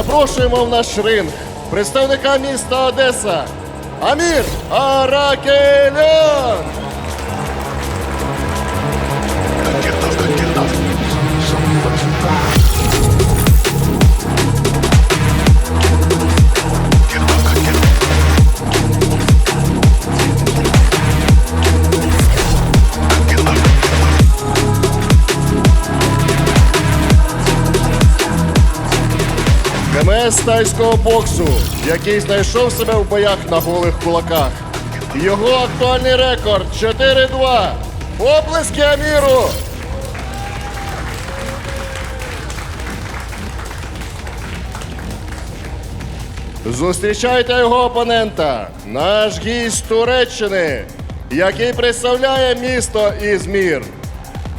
запрошуємо в наш ринг представника міста Одеса Амір Аракелян. КМС тайського боксу, який знайшов себе в боях на голих кулаках. Його актуальний рекорд 4-2. Оплески Аміру! Зустрічайте його опонента, наш гість Туреччини, який представляє місто Ізмір.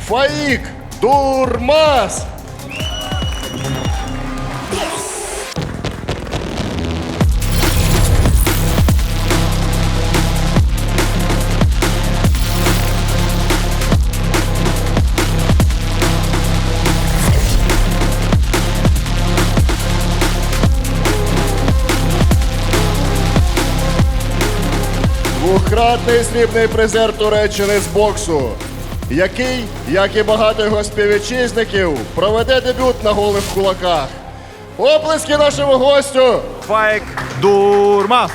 Фаїк Дурмас! Двократний срібний призер Туреччини з боксу, який, як і багато його співвітчизників, проведе дебют на голих кулаках. Оплески нашому гостю! Файк Дурмас.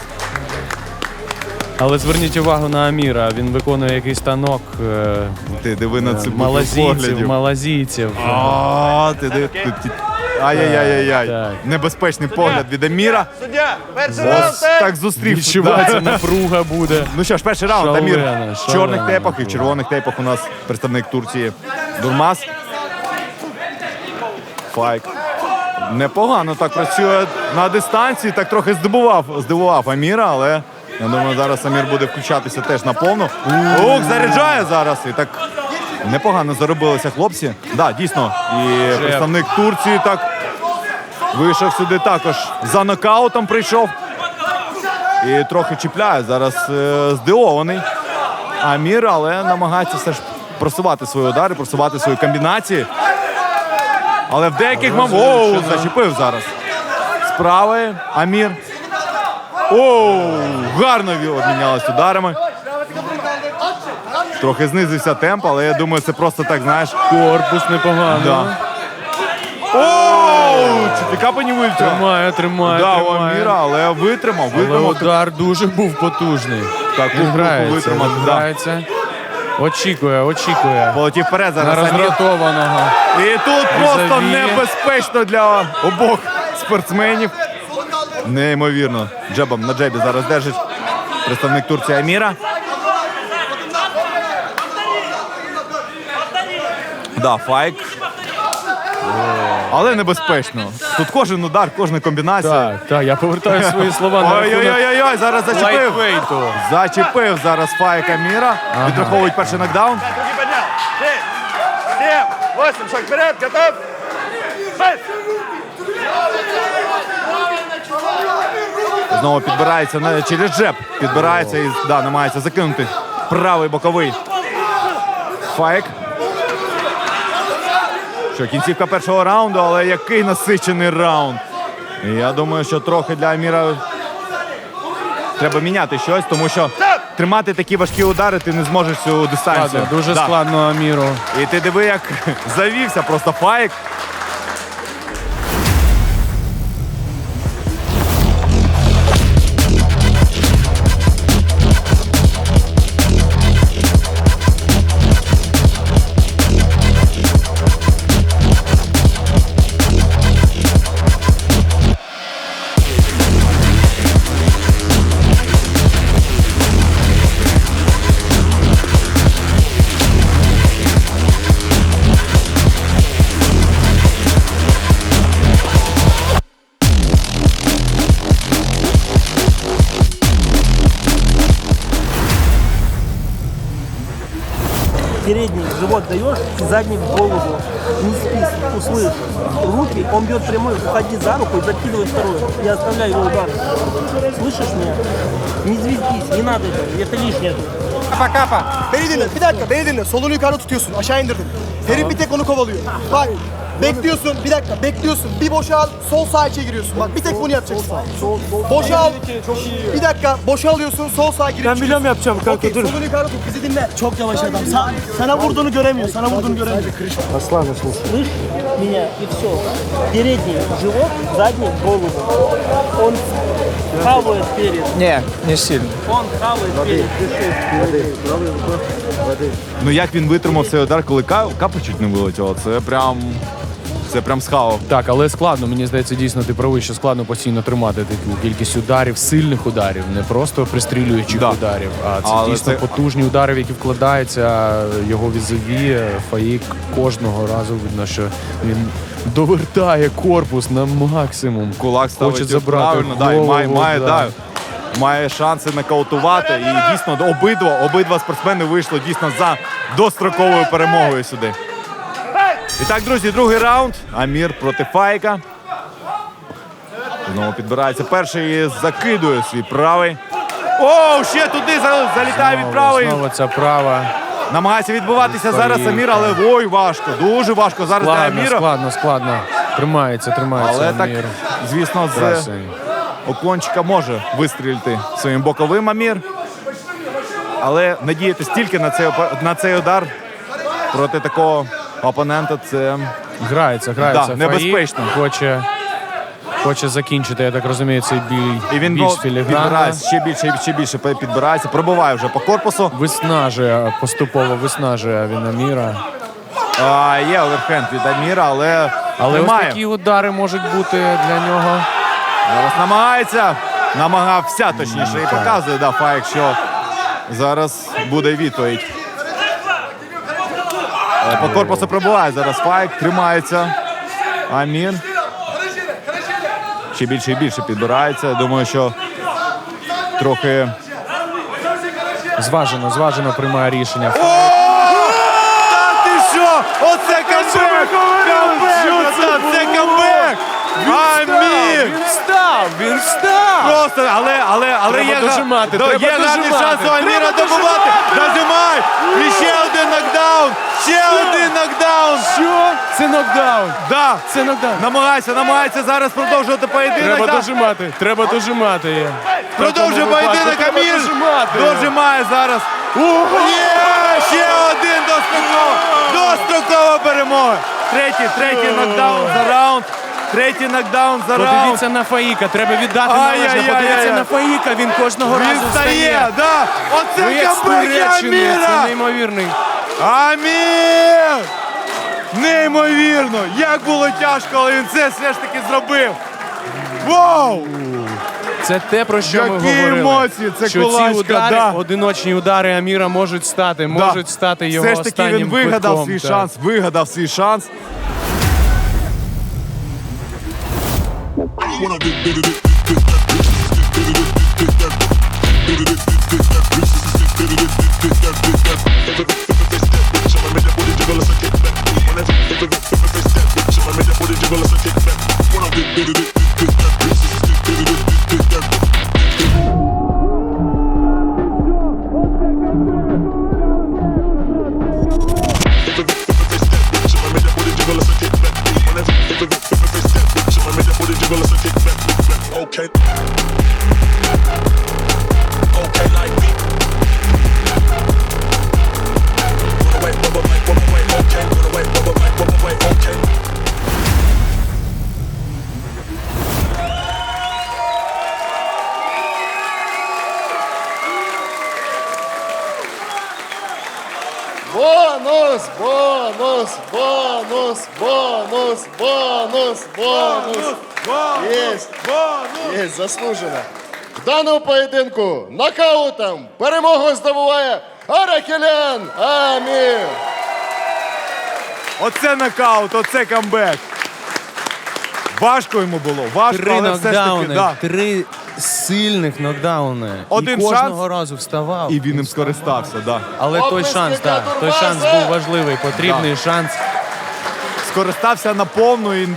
Але зверніть увагу на Аміра. Він виконує якийсь танок е, Ти диви на цю малазійців, малазійців. А, ти диви. ти- ти- Ай-яй-яй-яй. Так. Небезпечний погляд від Аміра. Суддя, перший Ось так зустрів. Відчувається Да. напруга буде. Ну що ж, перший раунд. Шалена, Амір в шалена чорних тепах і в червоних тепах у нас представник Турції Дурмас. Файк. Непогано так працює на дистанції, так трохи здивував, здивував Аміра, але я думаю, зараз Амір буде включатися теж на повну. Ух, заряджає зараз. І так непогано заробилися хлопці. Да, дійсно. І представник Турції так вийшов сюди також за нокаутом прийшов. І трохи чіпляє зараз е, здивований Амір, але намагається все ж просувати свої удари, просувати свої комбінації. Але в деяких мам... Оу, зачепив зараз. Справи Амір. Оу, гарно обмінялись ударами. Трохи знизився темп, але я думаю, це просто так, знаєш. Корпус непогано. Да. Оу! Чіпіка не вилетів. Тримає, тримає, Да, у тримає. Аміра, але витримав, Але витримав. удар дуже був потужний. Так, Він грається, витримав, він да. грається. Очікує, очікує. Полетів вперед На зараз Амір. роздратованого. І тут просто небезпечно для обох спортсменів. Неймовірно. Джебом на джебі зараз держить представник Турції Аміра. Да, файк. Але небезпечно. Тут кожен удар, кожна комбінація. Так, так, я повертаю свої слова на рахунок Ой-ой-ой, зараз зачепив. лайтвейту. Зачепив зараз файк Аміра. Відраховують перший нокдаун. Руки поднял. Шесть, семь, восемь, шаг вперед, готов. Шесть. Знову підбирається на, через джеб. Підбирається і да, намагається закинути правий боковий. Файк. Що, кінцівка першого раунду, але який насичений раунд. І я думаю, що трохи для Аміра треба міняти щось, тому що тримати такі важкі удари ти не зможеш цю дистанцію. Складно, дуже Да. складно Аміру. І ти диви, як завівся просто файк. в живот даешь, задний в голову. Не спись, услышь. Руки, он бьет прямой, уходи за руку и закидывай второй. Я оставляю его удар. Слышишь меня? Не звездись, не надо это, это lишнее. Kapa kapa. Beni dinle. Bir dakika beni dinle. Solunu yukarı tutuyorsun. Aşağı indirdin. Herif bir tek onu kovalıyor. Bak. Bekliyorsun, bir dakika bekliyorsun. Bir boşal, sol sağ içe giriyorsun. Bak bir tek bunu yapacaksın. Boşal. Bir dakika boşalıyorsun, sol sağa giriyorsun. Ben biliyorum yapacağım kanka Okey, dur. solunu yukarı tut, bizi dinle. Çok yavaş adam. Sa- sana vurduğunu göremiyor, sana vurduğunu göremiyor. Слышь меня и все. Передний живот, задний голову. Он хавает перед. Не, не сильно. Он хавает перед. Дыши. Ну як він витримав цей удар, коли ка- капа чуть не вилетіло, це прям. Це прям схавав. Так, але складно, мені здається, дійсно ти правий, що складно постійно тримати таку кількість ударів, сильних ударів, не просто пристрілюючих Да. ударів, а це Але дійсно це- потужні удари, в які вкладаються його візові. Фаїк кожного разу видно, що він довертає корпус на максимум. Кулак ставить Хоче забрати правильно, да, і голову, має, має, да. да, має шанси нокаутувати. І дійсно обидва, обидва спортсмени вийшли дійсно за достроковою перемогою сюди. І так, друзі, другий раунд. Амір проти Файка. Знову підбирається перший і закидує свій правий. О, ще туди за- залітає від правої. Знову ця права. Намагається відбиватися зараз Амір, але ой, важко, дуже важко зараз для Аміра. складно, складно. Тримається, тримається. Але так, Амір. звісно, з Красень. може вистрілити своїм боковим Амір. Але надіятися тільки на цей, на цей удар проти такого опонента це Грається, грається. Да, Фаїк. небезпечно. Хоче, хоче закінчити, я так розумію, цей бій і він більш філігранно. підбирається ще більше і ще більше підбирається, пробиває вже по корпусу. Виснажує, поступово виснажує він Аміра. А, є оверхенд від Аміра, але, Але немає. ось такі удари можуть бути для нього. Зараз намагається. Намагався точніше і показує да, Файк, що зараз буде відповідь. По корпусу пробуває зараз Файк, тримається. Амір. Ще більше і більше підбирається. Думаю, що трохи. Зважено, зважено приймає рішення. Та ти що? Оце камбек! Камбек! Братан, Це камбек! Він встав! Він встав! Просто, але, але, але Треба є, дожимати, да, треба є гарний дожимати, шанс у Аміра треба добувати. Нажимай! І ще один нокдаун! Ще один нокдаун! Що? Це нокдаун! Да. Це нокдаун! Намагається, намагається зараз продовжувати поєдинок. Треба да. дожимати! Треба дожимати! є. В Продовжує такому випадку поєдинок треба Амір. дожимати. Дожимає зараз. Є! Ще один достроково. Дострокова перемога. Третій, третій нокдаун за раунд. Третій нокдаун за раунд. Подивіться на Фаїка, треба віддати Ай-яй-яй-яй. належне. Подивіться на Фаїка, він кожного Він разу встає, да. Оце Боєць з камбек Туреччини, це Аміра. неймовірний. Амір! Неймовірно! Як було тяжко, але він це все ж таки зробив. Вау! Це те, про що ми Які говорили. емоції, це що кулачка, ці удари, да. одиночні удари Аміра можуть стати, можуть стати його Все ж таки останнім він вигадав квитком, свій так. шанс, вигадав свій шанс. wanna do, do, do, do. Бонус! Бонус! Бонус! Бонус! Бонус! Бонус! Єсть! Єсть, заслужено. В даному поєдинку нокаутом перемогу здобуває Арахелян Амір. Оце нокаут, оце камбек. Важко йому було, важко, Три але все ж таки, нокдауни, да. три сильних нокдауни. Один і кожного шанс, разу вставав. І він ним скористався, да. Але той шанс, так, той шанс був важливий, потрібний шанс. Скористався наповну і,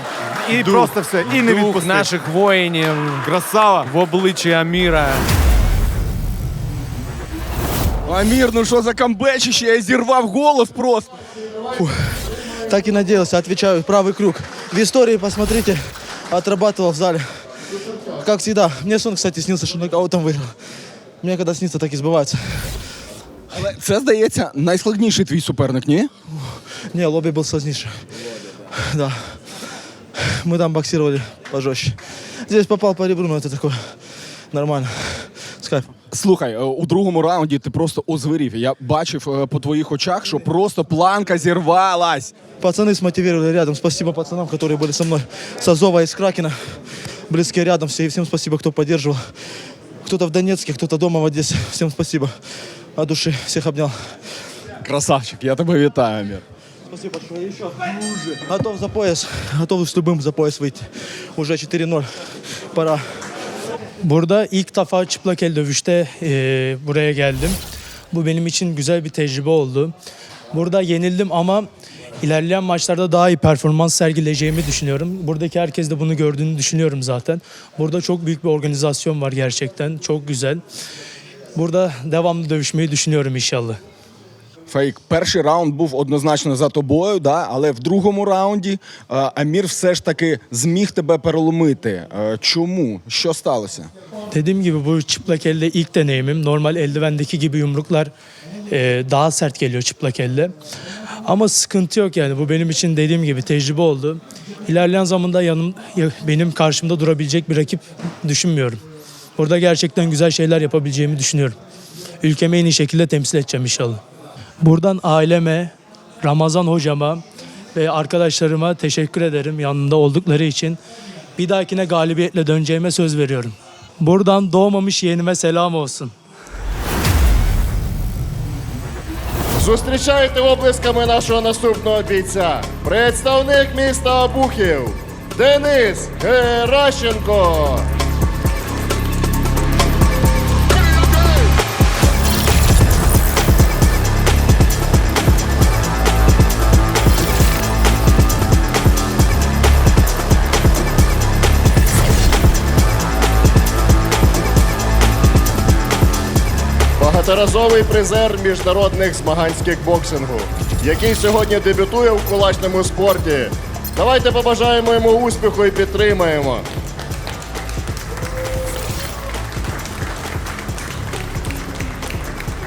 і Дух, просто все, і не Дух відпустив. наших воїнів Красава. в обличчі Аміра. Амір, ну що за камбечище? Я зірвав голос просто. Фух. Так и надеялся, отвечаю, правый круг. В истории, посмотрите, отрабатывал в зале. Как всегда. Мне сон, кстати, снился, что нокаутом выиграл. Мне когда снится, так и сбывается. Але це здається найскладніший твій суперник, ні? Не, лобби был сложнейший. Да. Мы там боксировали пожестче. Здесь попал по ребру, но это такое нормально. С кайфом. Слухай, е, у другому раунді ти просто озвирів. Я бачив е, по твоїх очах, що просто планка зірвалась. Пацаны смотивировали рядом. Спасибо пацанам, которые были со мной. С Азова и с Кракена. Близкие рядом все. И всем спасибо, кто поддерживал. Кто-то в Донецке, кто-то дома в Одессе. Всем спасибо. От души. Всех обнял. Красавчик, я тебе вітаю, Амір. Спасибо большое. Еще Готов за пояс. Готов с любым за пояс выйти. Уже 4-0. Пора. Burada ilk defa çıplak el dövüşte e, buraya geldim. Bu benim için güzel bir tecrübe oldu. Burada yenildim ama ilerleyen maçlarda daha iyi performans sergileyeceğimi düşünüyorum. Buradaki herkes de bunu gördüğünü düşünüyorum zaten. Burada çok büyük bir organizasyon var gerçekten. Çok güzel. Burada devamlı dövüşmeyi düşünüyorum inşallah. Фейк, перший раунд був однозначно за тобою, да? але в другому раунді е, Амір все ж таки зміг тебе переломити. Е, Чому? Що сталося? Dediğim gibi bu çıplak elde ilk deneyimim. Normal eldivendeki gibi yumruklar e, daha sert geliyor çıplak elde. Ama sıkıntı yok yani. Bu benim için dediğim gibi tecrübe oldu. İlerleyen zamanda yanım ya- benim karşımda durabilecek bir rakip düşünmüyorum. Burada gerçekten güzel şeyler yapabileceğimi düşünüyorum. Ülkemi en iyi şekilde temsil edeceğim inşallah. Buradan aileme, Ramazan hocama ve arkadaşlarıma teşekkür ederim yanında oldukları için. Bir dahakine galibiyetle döneceğime söz veriyorum. Buradan doğmamış yeğenime selam olsun. Зустрічайте облисками нашого наступного бійця. Представник міста Обухів Денис Геращенко. Багаторазовий призер міжнародних змагань з кікбоксингу, який сьогодні дебютує в кулачному спорті. Давайте побажаємо йому успіху і підтримаємо.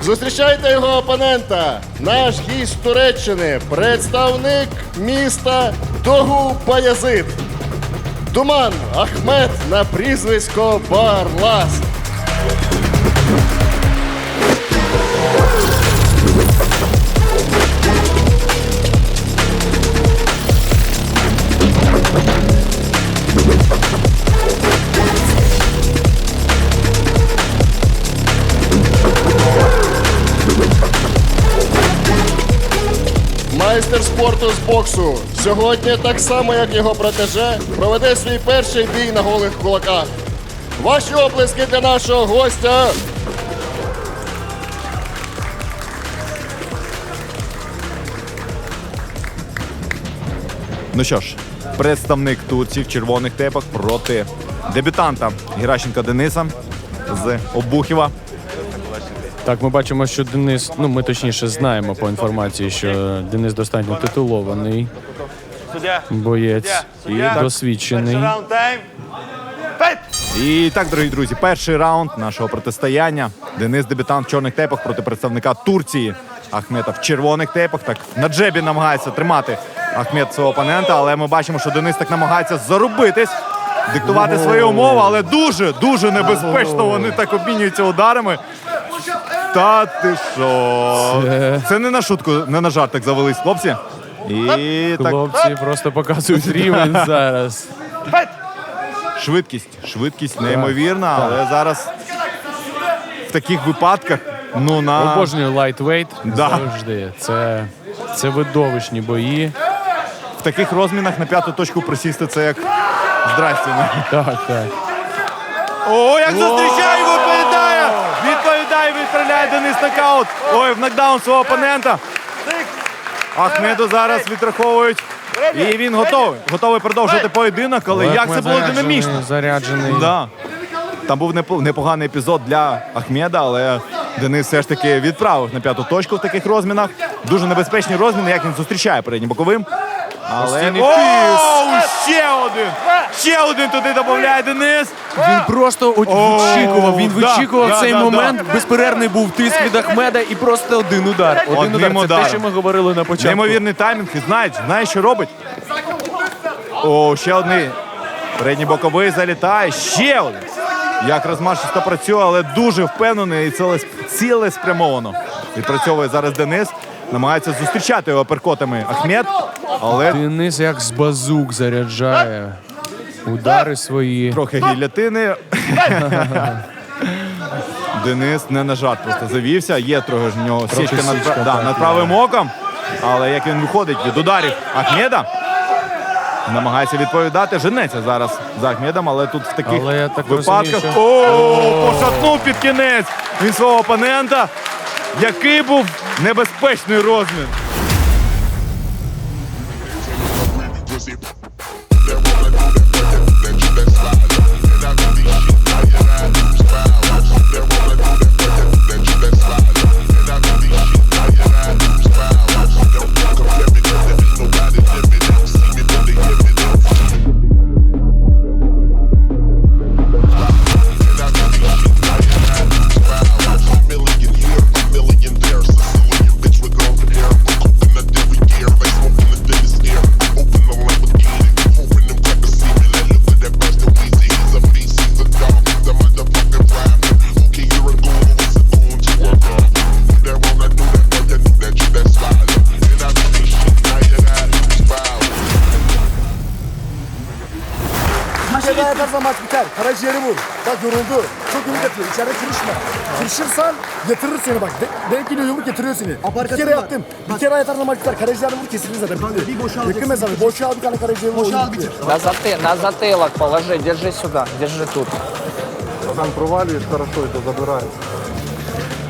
Зустрічайте його опонента, наш гість Туреччини, представник міста Тогу Баязит. Думан Ахмед на прізвисько Барлас. Майстер спорту з боксу сьогодні, так само як його протеже, проведе свій перший бій на голих кулаках. Ваші оплески для нашого гостя. Ну що ж, представник Турції в червоних тепах проти дебютанта Геращенка Дениса з Обухіва. Так, ми бачимо, що Денис, ну ми точніше знаємо по інформації, що Денис достатньо титулований боєць і досвідчений. І так, дорогі друзі, перший раунд нашого протистояння. Денис дебютант в чорних тепах проти представника Турції Ахмета в червоних тепах. Так на джебі намагається тримати Ахмет свого опонента, але ми бачимо, що Денис так намагається зарубитись, диктувати свої умови, але дуже дуже небезпечно. Вони так обмінюються ударами. Та ти що? Це не на шутку, не на жарт так завелись хлопці. І так Хлопці просто показують рівень зараз. Швидкість, швидкість неймовірна, але зараз в таких випадках, ну на Обожнюю лайтвейт Да. завжди. Це, це видовищні бої. в таких розмінах на п'яту точку присісти це як здрасте. ну. Так, так. О, як зустрічає, відповідає! Відправляє Денис нокаут. Ой, в нокдаун свого опонента. Ахмеду зараз відраховують. І він готовий. Готовий продовжувати поєдинок, але як це було динамічно. Заряджений. Да. Там був непоганий епізод для Ахмеда, але Денис все ж таки відправив на п'яту точку в таких розмінах. Дуже небезпечні розміни, як він зустрічає переднім боковим. Але Оу, ще один! Ще один туди додає Денис. Він просто от вичікував. Він да, вичікував да, цей да, момент. Безперервний був тиск від Ахмеда і просто один удар. Один Одним удар. Це ударом. те, що ми говорили на початку. Неймовірний таймінг. І знаєш, знаєш, що робить? О, ще один. Передній боковий залітає. Ще один. Як розмашисто працює, але дуже впевнений і цілес- цілеспрямовано. Відпрацьовує зараз Денис. Намагається зустрічати його перкотами Ахмед. Але Денис як з базук заряджає. Удари свої. трохи гілятини. Денис не на жарт просто завівся. Є трохи ж в нього січка над, січка, да, так, над правим оком. Але як він виходить від ударів Ахмеда, намагається відповідати. Женеться зараз за Ахмедом, але тут в таких Але я так випадках. розумію, що- О, пошатнув під кінець він свого опонента. Який був небезпечний розмін. see. yoruldu. Çok yumruk atıyor. İçeride kırışma. Kırışırsan yatırır seni bak. De- denk geliyor yumruk getiriyor seni. bir kere yaptım. Bir kere atarsa maç biter. Karaciğeri vur kesilir zaten. Bir boşal. Yakın mesafe. Boşal bir tane karaciğeri vur. Boşal bitir. На, заты- на затылок положи, держи сюда, держи тут.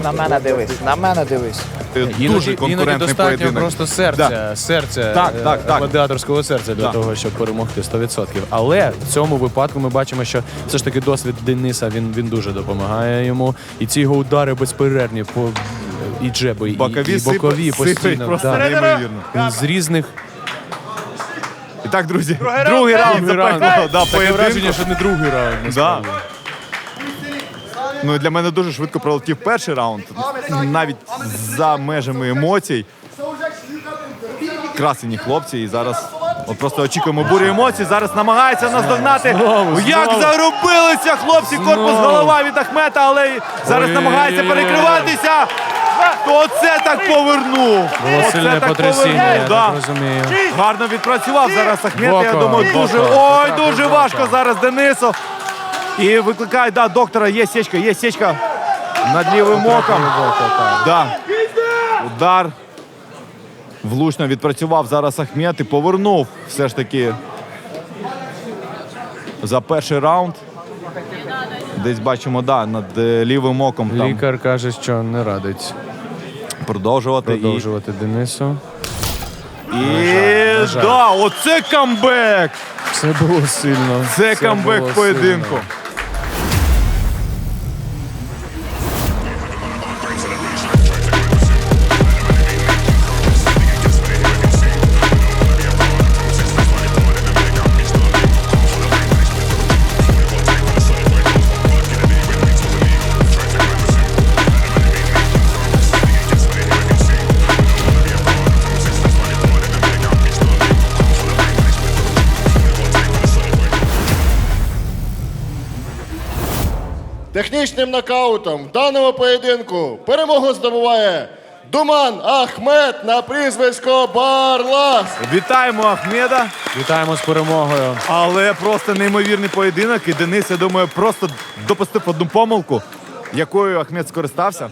На мене дивись, на мене дивись. Дуже Іноді, конкурентний достатньо поєдинок. просто серця, Да. серця Так, е, так, так. гладіаторського серця для Да. того, щоб перемогти 100%. Але в цьому випадку ми бачимо, що все ж таки досвід Дениса він, він дуже допомагає йому. І ці його удари безперервні по і джеби, і, Бокові і бокові сип- постійно. просто да. неймовірно. Він з різних І так, друзі, другий раунд Другий раунд. запеклого да, Таке поєдинку. враження, що не другий раунд. Да. насправді. Ну, для мене дуже швидко пролетів перший раунд, навіть за межами емоцій. Красені хлопці, і зараз от просто очікуємо бурю емоцій. Зараз намагається наздогнати. Знову, Як знову. заробилися хлопці! Корпус Знову. голова від Ахмета, але зараз Ой-ой-ой. намагається перекриватися. Оце так повернув. Було Оце сильне так потрясіння, повернув, я да. так розумію. Гарно відпрацював зараз Ахмет. Я думаю, дуже ой, дуже важко зараз Денису. І викликає, да, доктора, є сечка, є сечка над лівим оком. Да. Удар. Влучно відпрацював зараз Ахмет і повернув все ж таки за перший раунд. Десь бачимо, да, над е, лівим оком там Лікар каже, що не радить продовжувати. продовжувати Денису. І, і жаль. да, оце камбек! Це було сильно. Це камбек поєдинку. сильно. Технічним нокаутом в даному поєдинку перемогу здобуває Думан Ахмед на прізвисько Барлас. Вітаємо Ахмеда. Вітаємо з перемогою. Але просто неймовірний поєдинок. І Денис, я думаю, просто допустив одну помилку, якою Ахмед скористався.